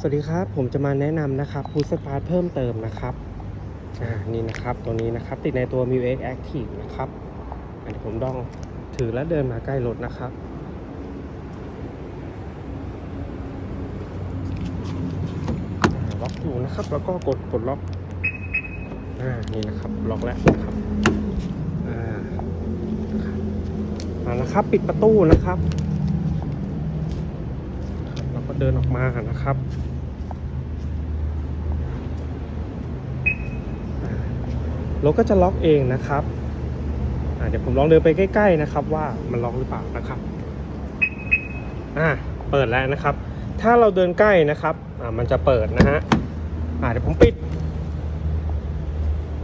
สวัสดีครับ ผมจะมาแนะนำนะครับพุทสตาร์ทเพิ่มเติมนะครับอ่านี่นะครับตัวนี้นะครับติดในตัว m u x Active นะครับอันนี้ผมต้องถือและเดินมาใกล้รถนะครับ ล็อกอยู่นะครับ แล้วก็กดปลดล็อกอ่านี่นะครับล็อกแล้วนะครับอ่านะครับมานะครับ ปิดประตูนะครับ เดินออกมานะครับ รถก็จะล็อกเองนะครับเดี๋ยวผมลองเดินไปใกล้ ๆนะครับ ว่ามันล็อกหรือเปล่านะครับอ่าเปิดแล้วนะครับ ถ้าเราเดินใกล้นะครับอ่ามันจะเปิดนะฮะอ่าเดี๋ยวผมปิด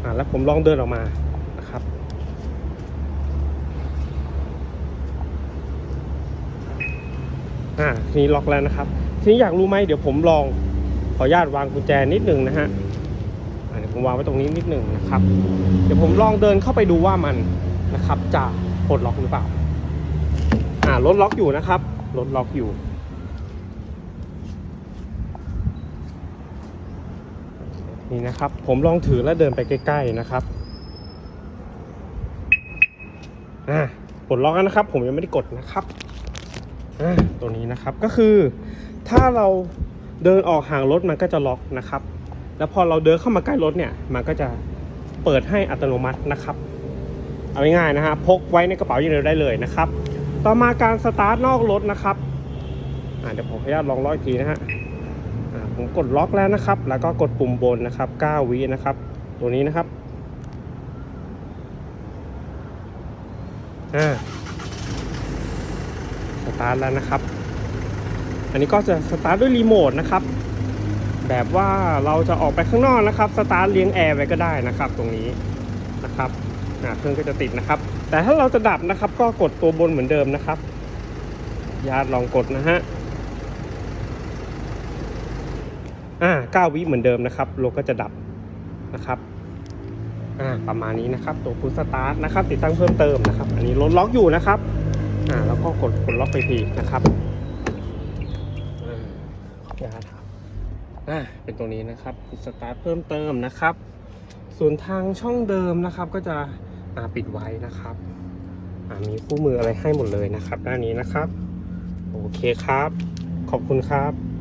อ่าแล้วผมลองเดินออกมานะครับอ่าทีนี้ล็อกแล้วนะครับ ทีนี้อยากรู้ไหมเดี๋ยวผมลองขออนุญาตวางกุญแจนิดหนึ่งนะฮะเดี๋ยวผมวางไว้ตรงนี้นิดหนึ่งนะครับ เดี๋ยวผมลองเดินเข้าไปดูว่ามันนะครับ จะปลดล็อกหรือเปล่า อ่ารถล็อกอยู่นะครับรถล็อกอยู่นี่นะครับ ผมลองถือแล้วเดินไปใกล้ ๆนะครับอ่าปลดล็อกแล้วนะครับ ผมยังไม่ได้กดนะครับ ตัวนี้นะครับก็คือถ้าเราเดินออกห่างรถมันก็จะล็อกนะครับ แล้วพอเราเดินเข้ามาใกล้รถเนี่ยมันก็จะเปิดให้อัตโนมัตินะครับ เอาง่ายๆนะฮะพกไว้ในกระเป๋ายืนเดินได้เลยนะครับ ต่อมาการสตาร์ทนอกรถนะครับอาเดี๋ยวผมขออนุญาตลองล็อกอีกทีนะฮะผมกดล็อกแล้วนะครับ แล้วก็กดปุ่มบนนะครับ9วินะครับ ตัวนี้นะครับอ่า ตาร์ทแล้วนะครับ อันนี้ก็จะสตาร์ทด้วยรีโมทนะครับ แบบว่าเราจะออกไปข้างนอกนะครับ สตาร์ทเลี้ยงแอร์ไว้ก็ได้นะครับ ตรงนี้นะครับเครื่องก็จะติดนะครับ แต่ถ้าเราจะดับนะครับ ก็กดตัวบนเหมือนเดิมนะครับ ญาติลองกดนะฮะอ่าเก้าวิเหมือนเดิมนะครับโลก็จะดับนะครับอ่าประมาณนี้นะครับ ตัวพุทสตาร์ทนะครับ ติดตั้งเพิ่มเติมนะครับ อันนี้รถล็อกอยู่นะครับ อ่าแล้วก็กดกดล็อกไปทีนะครับอ่าครับอ่าเป็นตรงนี้นะครับสตาร์ทเพิ่มเติมนะครับ ส่วนทางช่องเดิมนะครับก็จะอ่าปิดไว้นะครับอ่ามีคู่มืออะไรให้หมดเลยนะครับ ด้านนี้นะครับ โอเคครับ ขอบคุณครับ